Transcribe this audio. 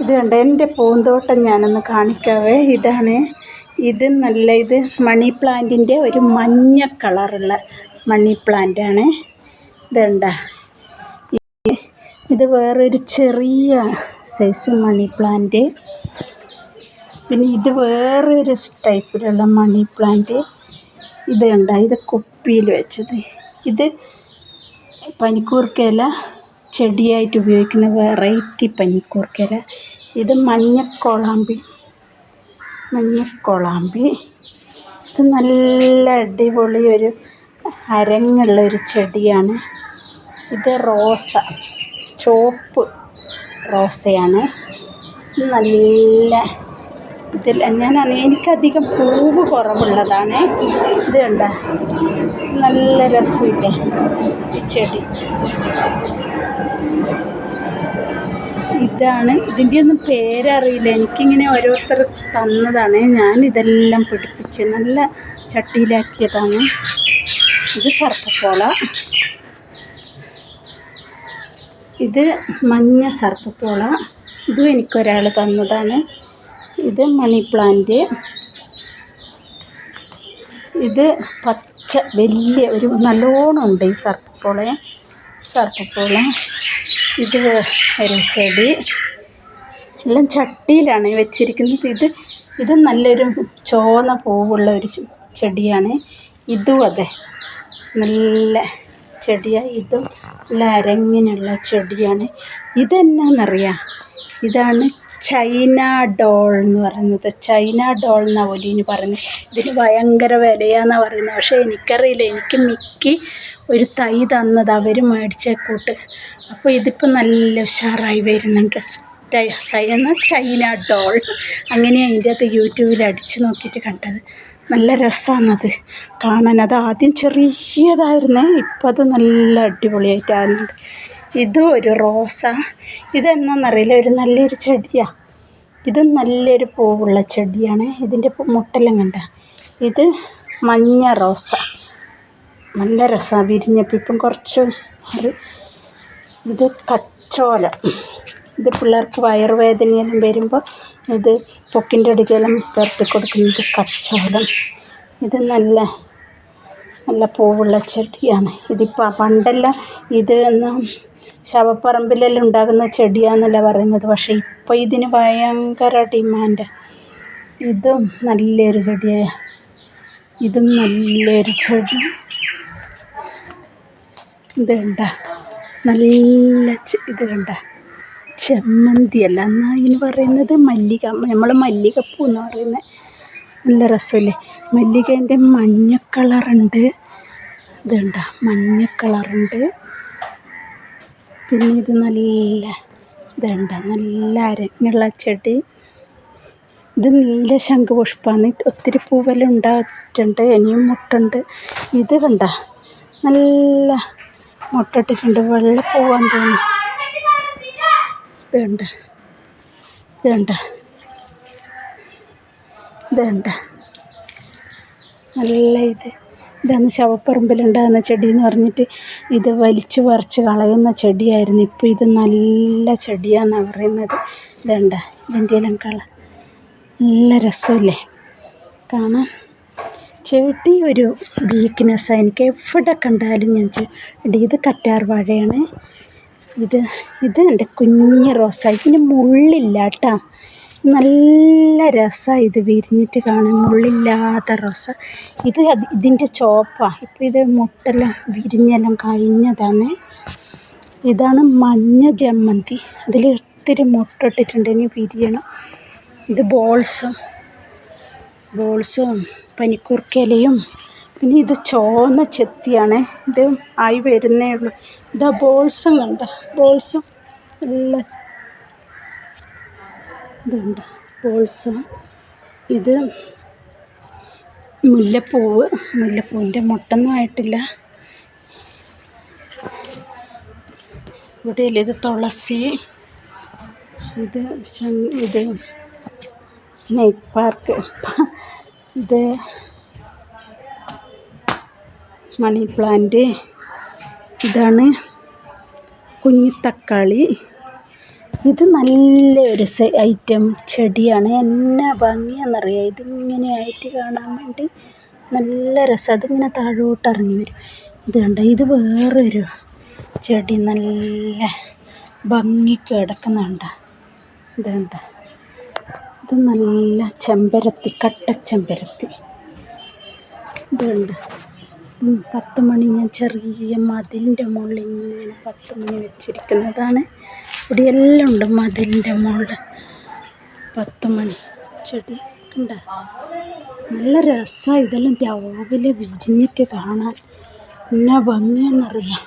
ഇത് കണ്ട? എന്റെ പൂന്തോട്ടം ഞാനൊന്ന് കാണിക്കാവേ. ഇതാണ്. ഇത് നല്ല ഇത് മണി പ്ലാന്റിന്റെ ഒരു മഞ്ഞ കളറുള്ള മണി പ്ലാന്റാണ്. ഇത് കണ്ടോ ഇത് വേറൊരു ചെറിയ സൈസ് മണി പ്ലാന്റ്. പിന്നെ ഇത് വേറൊരു ടൈപ്പിലുള്ള മണി പ്ലാന്റ്. ഇത് കണ്ട? ഇത് കുപ്പിയിൽ വെച്ചത്. ഇത് പനിക്കൂർക്കയില ചെടിയായിട്ട് ഉപയോഗിക്കുന്ന വെറൈറ്റി പനിക്കൂർക്കയില ഇത് മഞ്ഞക്കോളാമ്പി. മഞ്ഞക്കോളാമ്പി. ഇത് നല്ല അടിപൊളി ഒരു അരങ്ങുള്ള ഒരു ചെടിയാണ്. ഇത് റോസ. ചോപ്പ് റോസയാണ്. നല്ല ഇതിൽ ഞാൻ എനിക്കധികം പൂവ് കുറവുള്ളതാണ്. ഇത് കണ്ട? നല്ല രസമില്ലേ ഈ ചെടി. ഇതാണ്. ഇതിന്റെ ഒന്നും പേരറിയില്ല. എനിക്കിങ്ങനെ ഓരോരുത്തർ തന്നതാണ്. ഞാൻ ഇതെല്ലാം പിടിപ്പിച്ച് നല്ല ചട്ടിയിലാക്കിയതാണ്. ഇത് സർപ്പപ്പോള ഇത് മഞ്ഞ സർപ്പപ്പോള ഇതും എനിക്കൊരാൾ തന്നതാണ്. ഇത് മണി പ്ലാന്റ്. ഇത് പച്ച വലിയ ഒരു നല്ലോണം ഉണ്ട് ഈ സർപ്പപ്പോള സർപ്പപ്പോള ഇത് ഒരു ചെടി. എല്ലാം ചട്ടിയിലാണ് വെച്ചിരിക്കുന്നത്. ഇത് ഇത് നല്ലൊരു ചുവന്ന പൂവുള്ള ഒരു ചെടിയാണ്. ഇതും അതെ. നല്ല ചെടിയാണ് ഇതും നല്ല അരങ്ങിനുള്ള ചെടിയാണ്. ഇതെന്നാന്നറിയാം? ഇതാണ് ചൈന ഡോൾ എന്ന് പറയുന്നത്. ചൈന ഡോൾ എന്നാണ് ഒലീന് പറയുന്നത്. ഇതിന് ഭയങ്കര വിലയാണെന്നാണ് പറയുന്നത്. പക്ഷേ എനിക്കറിയില്ല. എനിക്ക് മിക്കി ഒരു തൈ തന്നത് അവർ മേടിച്ച കൂട്ട്. അപ്പോൾ ഇതിപ്പോൾ നല്ല ഉഷാറായി വരുന്നുണ്ട്. സയന ചൈന ഡോൾ. അങ്ങനെയാണ് അതിന്റെ അകത്ത് യൂട്യൂബിൽ അടിച്ച് നോക്കിയിട്ട് കണ്ടത്. നല്ല രസമാണത് കാണാൻ. അത് ആദ്യം ചെറിയതായിരുന്നേ. ഇപ്പം അത് നല്ല അടിപൊളിയായിട്ടാകുന്നുണ്ട് ഇതും ഒരു റോസ. ഇതെന്നറിയില്ല ഒരു നല്ലൊരു ചെടിയാണ് ഇതും നല്ലൊരു പൂവുള്ള ചെടിയാണ്. ഇതിന്റെ മുട്ടെല്ലാം കണ്ട. ഇത് മഞ്ഞ റോസ. നല്ല രസമാണ് വിരിഞ്ഞപ്പോൾ ഇപ്പം കുറച്ച് മാറി ഇത് കച്ചോല. ഇത് പിള്ളേർക്ക് വയറുവേദനയെല്ലാം വരുമ്പോൾ ഇത് പൊക്കിന്റെ അടിക്കെല്ലാം പുരട്ടി കൊടുക്കുന്നത് കച്ചോലം. ഇത് നല്ല നല്ല പൂവുള്ള ചെടിയാണ്. ഇതിപ്പോൾ പണ്ടെല്ലാം ഇത് ശവപ്പറമ്പിലെല്ലാം ഉണ്ടാകുന്ന ചെടിയാണെന്നല്ല പറയുന്നത്. പക്ഷേ ഇപ്പോൾ ഇതിന് ഭയങ്കര ഡിമാൻഡ് ഇതും നല്ലൊരു ചെടിയാണ് ഇതും നല്ലൊരു ചെടി. ഇത് കണ്ട. നല്ല ഇത് കണ്ട. ചെമ്മന്തി അല്ല എന്നാൽ ഇതിന് പറയുന്നത്? മല്ലിക. നമ്മൾ മല്ലികപ്പൂ എന്ന് പറയുന്നത് നല്ല രസമല്ലേ? മല്ലികേന്റെ മഞ്ഞ കളറുണ്ട്. ഇത് കണ്ട. മഞ്ഞ കളറുണ്ട്. പിന്നെ ഇത് നല്ല ഇതുണ്ട്. നല്ല അരങ്ങുള്ള ചെടി. ഇത് നല്ല ശംഖുപുഷ്പമാണ് ഒത്തിരി പൂവെല്ലാം ഇനിയും മുട്ടുണ്ട്. ഇത് കണ്ട? നല്ല മുട്ടിട്ടിട്ടുണ്ട്. വെള്ളപ്പൂവാന്ന് തോന്നുന്നു. ഇത് കണ്ട ഇതുണ്ട്. കണ്ട ഇത് നല്ല ഇത്. ഇതാണ് ശവപ്പറമ്പിലുണ്ടാകുന്ന ചെടി എന്ന് പറഞ്ഞിട്ട് ഇത് വലിച്ചു പറിച്ച് കളയുന്ന ചെടിയായിരുന്നു. ഇപ്പോൾ ഇത് നല്ല ചെടിയാണെന്നാണ് പറയുന്നത്. ഇതുണ്ട? ഇതിന്റെ എല്ലാം കള നല്ല രസമില്ലേ? കാണാൻ ചെടി ഒരു വീക്ക്നെസ്സാണ് എനിക്ക് എവിടെ കണ്ടാലും ഞാൻ ചെടി ഇത് കറ്റാർ വാഴയാണ്. ഇത് ഇത് എന്റെ കുഞ്ഞ് റോസ. ഇതിന് മുള്ളില്ല കേട്ടോ. നല്ല രസമാണ് ഇത് വിരിഞ്ഞിട്ട് കാണാൻ. മുള്ളില്ലാത്ത റോസ. ഇത് ഇതിന്റെ ചുവപ്പാണ് ഇപ്പോൾ ഇത് മുട്ടെല്ലാം വിരിഞ്ഞെല്ലാം കഴിഞ്ഞതാണ്. ഇതാണ് മഞ്ഞ ജമ്മന്തി അതിൽ ഒത്തിരി മുട്ടിട്ടിട്ടുണ്ട്. ഇനി വിരിയണം. ഇത് ബോൾസും. ബോൾസും പനിക്കൂർക്കയിലയും പിന്നെ ഇത് ചോന്ന ചെത്തിയാണ്. ഇത് ആയി വരുന്നേ ഉള്ളൂ. ഇതാ ബോൾസും കണ്ട? ബോൾസും നല്ല ഇതുണ്ട്. പോൾസം ഇത് മുല്ലപ്പൂവ്. മുല്ലപ്പൂവിന്റെ മുട്ടൊന്നും ആയിട്ടില്ല. ഇവിടെ ഇത് തുളസി. ഇത് ഇത് സ്നേക്ക് പാർക്ക്. ഇത് മണി പ്ലാന്റ്. ഇതാണ് കുഞ്ഞി തക്കാളി ഇത് നല്ല ഒരു ഐറ്റം ചെടിയാണ്. എന്നാ ഭംഗിയാണെന്നറിയാം ഇതിങ്ങനെ ആയിട്ട് കാണാൻ വേണ്ടി നല്ല രസം. അതിങ്ങനെ താഴോട്ട് ഇറങ്ങി വരും. ഇത് കണ്ട? ഇത് വേറൊരു ചെടി. നല്ല ഭംഗിക്ക് കിടക്കുന്നുണ്ട് ഇത് കണ്ട? ഇത് നല്ല ചെമ്പരത്തി കട്ടച്ചെമ്പരത്തി ഇത് കണ്ട? പത്ത് മണി ഞാൻ ചെറിയ മതിലിന്റെ മുകളിൽ ഇങ്ങനെ പത്ത് മണി വെച്ചിരിക്കുന്നതാണ്. ഇവിടെയെല്ലാം ഉണ്ട് മതിലിന്റെ മുകളിൽ. പത്ത് മണി. ചെടി ഉണ്ട് നല്ല രസമാണ് ഇതെല്ലാം രാവിലെ വിരിഞ്ഞിട്ട് കാണാൻ. എന്നാ ഭംഗിയാണെന്നറിയാം.